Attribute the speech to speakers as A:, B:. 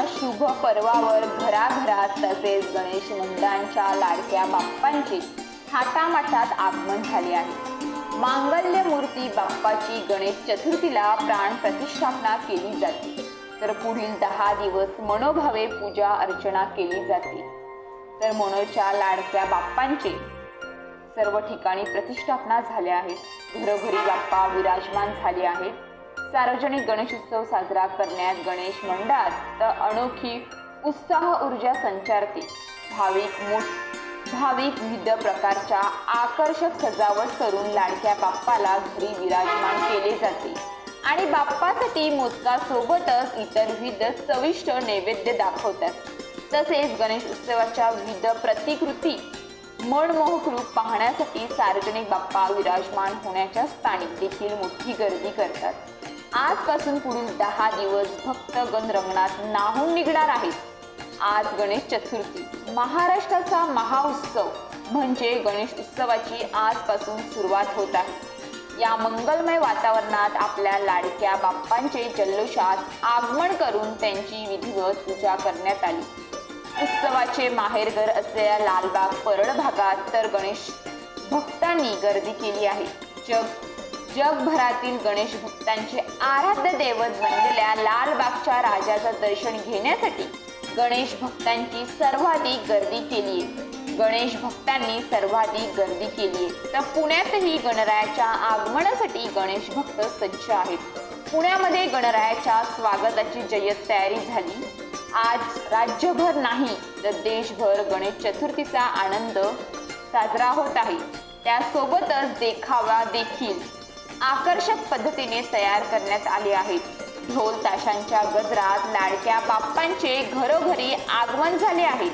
A: या शुभ पर्वावर घराघरात तसेच गणेश मंडळांच्या लाडक्या बाप्पांची थाटामाटात आगमन झाले आहे. मांगल्य मूर्ती बाप्पाची गणेश चतुर्थीला प्राण प्रतिष्ठापना केली जाते. तर पुढील दहा दिवस मनोभावे पूजा अर्चना केली जाते. तर मनोच्या लाडक्या बाप्पांचे सर्व ठिकाणी प्रतिष्ठापना झाल्या आहेत. घरोघरी बाप्पा विराजमान झाले आहेत. सार्वजनिक गणेशोत्सव साजरा करण्यात गणेश मंडळात तर अनोखी उत्साह ऊर्जा संचारते. भाविक मोठ भाविक विविध प्रकारच्या आकर्षक सजावट करून लाडक्या बाप्पाला घरी विराजमान केले जाते. आणि बाप्पासाठी मोदकासोबतच इतर विविध चविष्ट नैवेद्य दाखवतात. तसेच गणेश उत्सवाच्या विविध प्रतिकृती मनमोहक रूप पाहण्यासाठी सार्वजनिक बाप्पा विराजमान होण्याच्या स्थानी देखील मोठी गर्दी करतात. आजपासून पुढील दहा दिवस भक्तगण रंगणात नाहून निघणार आहेत. आज गणेश चतुर्थी. महाराष्ट्राचा महाउत्सव म्हणजे गणेश उत्सवाची आजपासून सुरुवात होत आहे. या मंगलमय वातावरणात आपल्या लाडक्या बाप्पांचे जल्लोषात आगमन करून त्यांची विधिवत पूजा करण्यात आली. उत्सवाचे माहेरघर असलेल्या लालबाग परळ भागात तर गणेश भक्तांनी गर्दी केली आहे. जग जगभरातील गणेश भक्तांचे आराध्य दैवत बनलेल्या लालबागच्या राजाचं दर्शन घेण्यासाठी गणेश भक्तांची सर्वाधिक गर्दी केली आहे. गणेश भक्तांनी सर्वाधिक गर्दी केली आहे. तर पुण्यातही गणरायाच्या आगमनासाठी गणेश भक्त सज्ज आहेत. पुण्यामध्ये गणरायाच्या स्वागताची जय्यत तयारी झाली. आज राज्यभर नाही तर देशभर गणेश चतुर्थीचा आनंद साजरा होत आहे. त्यासोबतच देखावा देखील. आकर्षक पद्धतीने तयार करण्यात आले आहेत ढोल ताशांच्या गजरात लाडक्या बाप्पांचे घरोघरी आगमन झाले आहे.